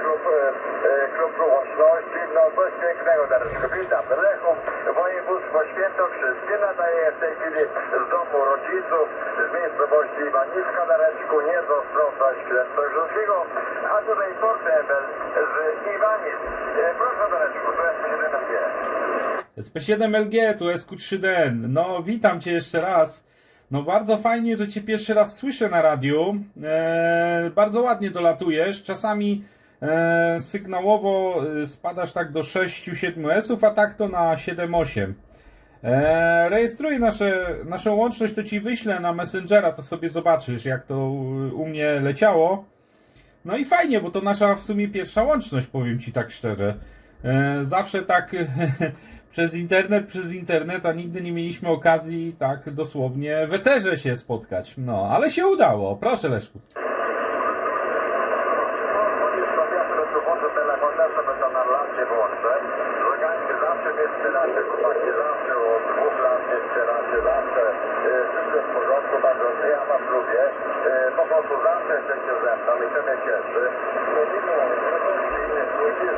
klub, e, e, klub Łączności. No coś pięknego, Dareczko. Witam. Lechu, województwo świętokrzyskie nadaje w tej chwili z domu rodziców z miejscowości Iwaniska, Dareczku, nie z Ostrowca Świętokrzyskiego, a tutaj Portebel z Iwanic. E, Proszę Dareczku, to jest 7 g SP7LG, tu SQ3DN. No, witam Cię jeszcze raz. No, bardzo fajnie, że Cię pierwszy raz słyszę na radiu. E, bardzo ładnie dolatujesz. Czasami sygnałowo e, spadasz tak do 6-7 S-ów, a tak to na 7-8. E, rejestruję nasze, naszą łączność, to Ci wyślę na Messengera, to sobie zobaczysz, jak to u, mnie leciało. No i fajnie, bo to nasza w sumie pierwsza łączność, powiem Ci tak szczerze. E, zawsze tak przez internet, przez internet, a nigdy nie mieliśmy okazji tak dosłownie w eterze się spotkać. No, ale się udało. Proszę Leszku. Stawiamy do dowodu telefon, też sobie to na landzie włączę. Żegańcy zawsze mnie wspieracie, chłopaki zawsze od dwóch lat mnie wspieracie, zawsze e, wszystko jest w porządku, bardzo ja was lubię. E, po prostu zawsze jesteście ze mną i mnie cieszy. No mimo innych ludzi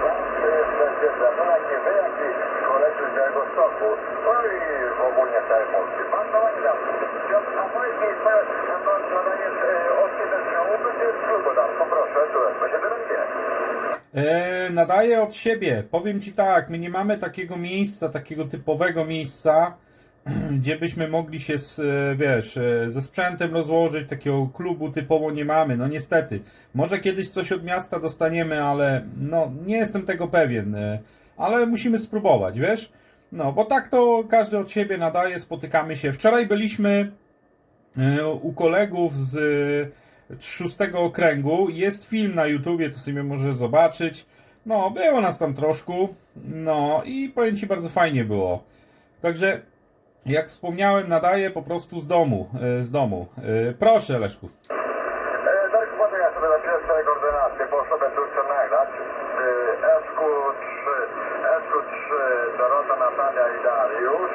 ze mną, jak nie wy, jak i koledzy z Białego Stoku. No i ogólnie w całej Polsce. Pan Dołęga, a powiedz mi, twoje nadanie od kiedy to jest klubu, dam, poproszę, tu się wyrąbie. E, nadaję od siebie. Powiem Ci tak, my nie mamy takiego miejsca, takiego typowego miejsca, gdzie byśmy mogli się, z, e, wiesz, e, ze sprzętem rozłożyć, takiego klubu typowo nie mamy, no niestety. Może kiedyś coś od miasta dostaniemy, ale no nie jestem tego pewien, e, ale musimy spróbować, wiesz? No, bo tak to każdy od siebie nadaje, spotykamy się. Wczoraj byliśmy u kolegów z szóstego okręgu. Jest film na YouTubie, to sobie może zobaczyć. No, było nas tam troszkę. No i powiem Ci, bardzo fajnie było. Także, jak wspomniałem, nadaję po prostu z domu. e, Z domu. E, Proszę, Leszku. Darku, poczekaj, ja sobie napiszę swoje koordynacje, bo sobie tu chcę nagrać. SQ3, SQ3, Dorota, Natalia i Dariusz,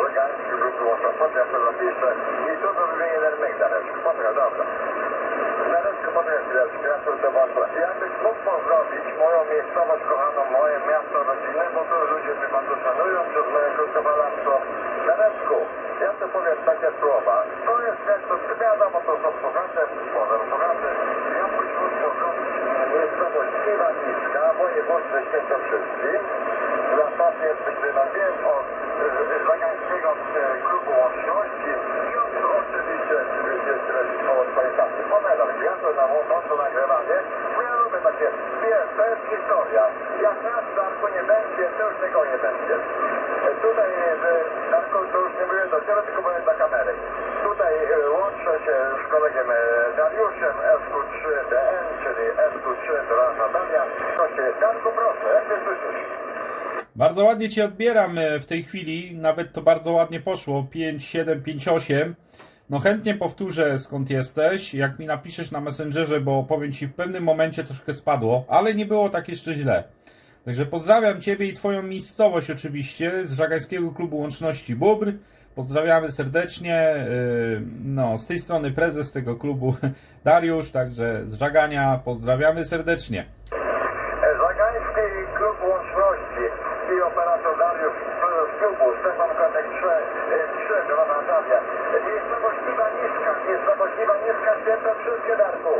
Żegański, grupy Łoszofoty, ja sobie zapiszę. I tu to wymienię jeden myk, Dareczku. Poczekaj, dobra. Dareczku, poczekaj chwileczkę, ja tu zobaczę. Jakbyś mógł pozdrowić moją miejscowość kochaną, moje miasto rodzinne, bo tu ludzie mnie bardzo szanują przez moje krótkowalarstwo. Dareczku, ja tu powiem takie słowa. To jest jak to wiadomo, to są pogardę, może pogardę. Ja mógł pozdrowić miejscowość Iwaniska, województwie świętokrzyskim. Was jesteśmy na wiem od e, Zagańskiego e, klubu łączności i od oczywiście gdzieś koło swojej tacy. Pomedal, ja to na mocno nagrywanie, bo ja lubię takie, to jest historia. Jak nas Darku nie będzie, to już nikogo nie będzie. Tutaj, e, Darku, to już nie mówię dopiero, tylko powiem dla kamery. Tutaj e, łączę się z kolegiem e, Dariuszem SQ3DN, czyli SQ3 Dora Natalia. Proszę, Darku, proszę, jak mnie słyszysz? Bardzo ładnie Cię odbieram w tej chwili, nawet to bardzo ładnie poszło, 5, 7, 5, 8. No chętnie powtórzę skąd jesteś, jak mi napiszesz na Messengerze, bo powiem Ci w pewnym momencie troszkę spadło, ale nie było tak jeszcze źle. Także pozdrawiam Ciebie i Twoją miejscowość oczywiście z Żagańskiego Klubu Łączności Bóbr. Pozdrawiamy serdecznie. yy, No, z tej strony prezes tego klubu Dariusz, także z Żagania pozdrawiamy serdecznie. Zagański Klub Łączności i operator Dariusz z klubu Stefan Kotek 3, 3 do Natalia. Miejscowość Iwaniska, miejscowość Iwaniska, święto wszystkie Darku.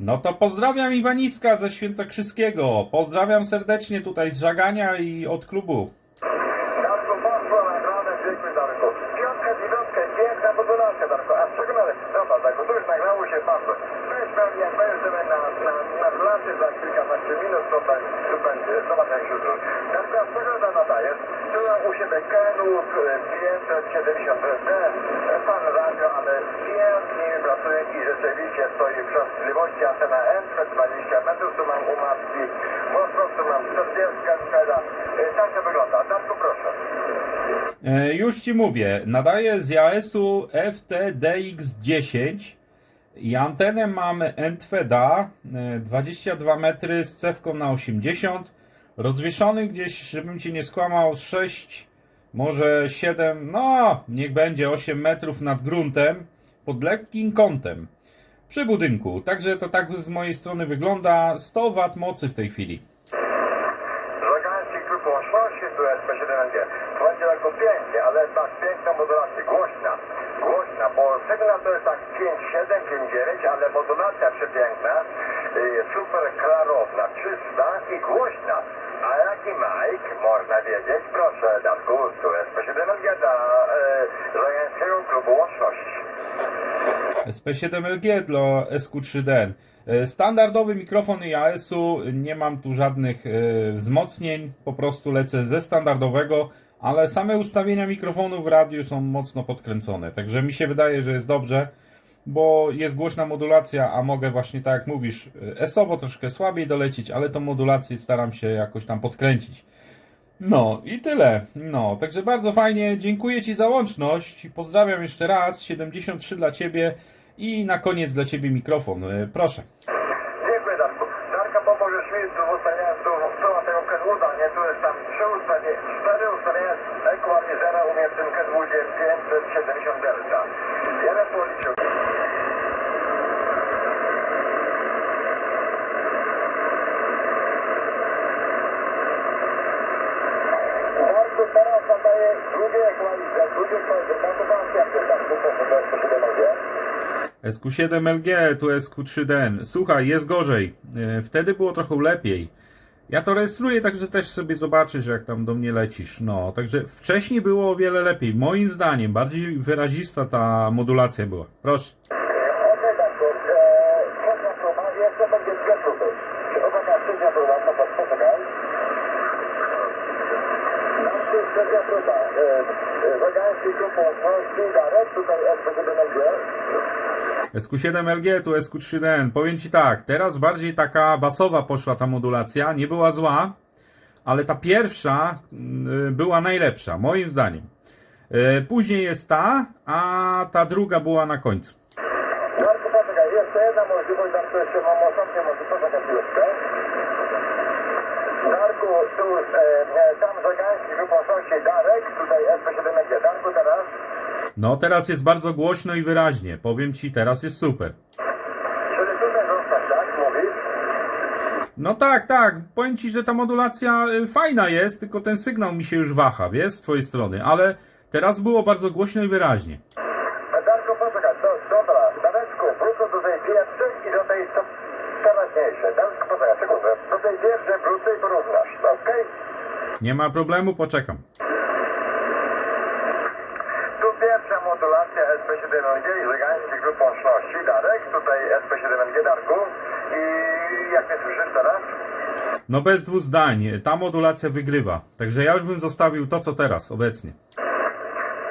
No to pozdrawiam Iwaniska ze Świętokrzyskiego. Pozdrawiam serdecznie tutaj z Żagania i od klubu. Darku, poszło nagrane, dziękuję Darku. Piątkę, dziewiątkę, piękna podulaska Darku. A czego nawet, dobra Darku, tu już nagrało się bardzo. Weź pewnie, jak będziesz sobie na, na, na relacji za kilkanaście minut, to, to będzie, zobacz jak się zrobi. Darku, a z czego to nadajesz? Tu mam u siebie Kenów, 570D, pan radio, ale pięknie mi pracuje i rzeczywiście stoi częstotliwości antena M, 20 metrów, tu mam u matki, po prostu mam 40 skala. E, Tak to wygląda. Darku, proszę. E, już Ci mówię, nadaję z JAS-u FTDX10 i antenę mam NTFEDA e, 22 metry z cewką na 80 rozwieszony gdzieś, żebym Ci nie skłamał 6, może 7, no niech będzie 8 metrów nad gruntem pod lekkim kątem. Przy budynku. Także to tak z mojej strony wygląda. 100 W mocy w tej chwili. Żagański klub łączności, tu jest P7G. Będzie jako pięknie, ale tak piękna modulacja, głośna. Głośna, bo to jest tak 5,7, 5,9, ale modulacja przepiękna, y, super klarowna, czysta i głośna. A jaki Mike, można wiedzieć, proszę Darku, tu jest P7G dla y, Żagańskiego klubu łączności. SP7LG dla SQ3D. E, Standardowy mikrofon IAS-u, nie mam tu żadnych e, wzmocnień, po prostu lecę ze standardowego, ale same ustawienia mikrofonu w radiu są mocno podkręcone, także mi się wydaje, że jest dobrze, bo jest głośna modulacja, a mogę właśnie tak jak mówisz, ESOwo troszkę słabiej dolecieć, ale tą modulację staram się jakoś tam podkręcić. No i tyle. No, także bardzo fajnie. Dziękuję Ci za łączność. Pozdrawiam jeszcze raz. 73 dla Ciebie i na koniec dla Ciebie mikrofon. E, Proszę. Dziękuję Darku. Darka pomożesz mi tu w ustawieniu tu strona tego Kenwooda, nie? Tu jest tam trzy ustawienia, cztery ustawienia equalizera u mnie w tym Kenwoodzie 570 delta. Jeden policzył. Darku, teraz nadaje drugi equalizer, drugi equalizer, kalkulacja, Darku, proszę, proszę, proszę, SQ7LG, tu SQ3D. Słuchaj, jest gorzej. E, Wtedy było trochę lepiej. Ja to rejestruję, także też sobie zobaczysz, jak tam do mnie lecisz. No, także wcześniej było o wiele lepiej. Moim zdaniem, bardziej wyrazista ta modulacja była. Proszę to poczekaj. Trzecia próba. Eee, Wegański klub łączności, Darek, tutaj SB7LG. SQ7LG, tu SQ3D. Powiem Ci tak, teraz bardziej taka basowa poszła ta modulacja, nie była zła, ale ta pierwsza y, była najlepsza, moim zdaniem. Y, Później jest ta, a ta druga była na końcu. Darku, poczekaj, jeszcze jedna możliwość, Darku, jeszcze mam ostatnią możliwość, poczekaj chwileczkę. Darku, tu, e, e, tam Wegański klub łączności, Darek, tutaj SB7LG. Darku, teraz. No teraz jest bardzo głośno i wyraźnie, powiem Ci, teraz jest super. Czyli tutaj zostać, tak, mówisz? No tak, tak, powiem Ci, że ta modulacja y, fajna jest, tylko ten sygnał mi się już waha, wiesz, z Twojej strony, ale teraz było bardzo głośno i wyraźnie. Darku, poczekaj, do, dobra, Dareczku, wrócę do tej pierwszej sekundę. Wrócę i porównasz, okej? Nie ma problemu, poczekam. Tu pierwsza modulacja SP7NG i Żegański Grup Łączności, Darek, tutaj SP7NG, Darku. I jak mnie słyszysz teraz? No bez dwóch zdań, ta modulacja wygrywa. Także ja już bym zostawił to, co teraz, obecnie.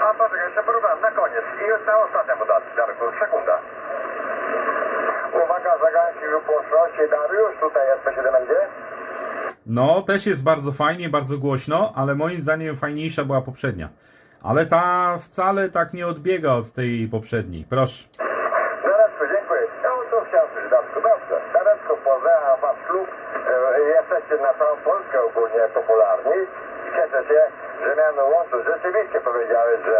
A poczekaj, jeszcze porównam, na koniec. I jest ta ostatnia modulacja, Darku, sekunda. Uwaga, Żegański Grup Łączności, Dariusz, tutaj SP7NG. No, też jest bardzo fajnie, bardzo głośno, ale moim zdaniem fajniejsza była poprzednia. Ale ta wcale tak nie odbiega od tej poprzedniej. Proszę. Dareczku, dziękuję. No to chciałem coś Darku, dobrze. Dareczku, pozdrawiam Was klub. E, Jesteście na całą Polskę ogólnie popularni. Cieszę się, że miałem łączyć. Rzeczywiście powiedziałeś, że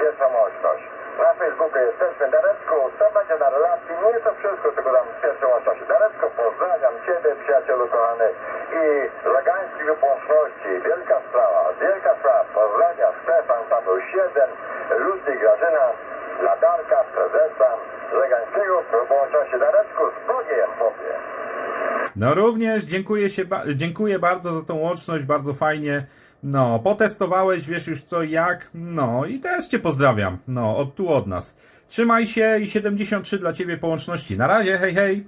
pierwsza mocność. Na Facebooku jesteśmy. Dareczku, to będzie na relacji. Nie to wszystko, tylko tam z pierwszej łączności. Dareczku, pozdrawiam Ciebie, przyjacielu kochany. I Zagański Grup Łączności. Wielka sprawa, wielka sprawa. Pozdrawiam Stefan, Paweł 7, Lucy Grażyna. Dla Darka, prezesa Legańskiego Klubu Łączności Dareczku z Bogiem powie. No również dziękuję, się, ba- dziękuję bardzo za tą łączność, bardzo fajnie. No, potestowałeś, wiesz już co jak. No i też Cię pozdrawiam. No, od tu od nas. Trzymaj się i 73 dla Ciebie po łączności. Na razie, hej hej.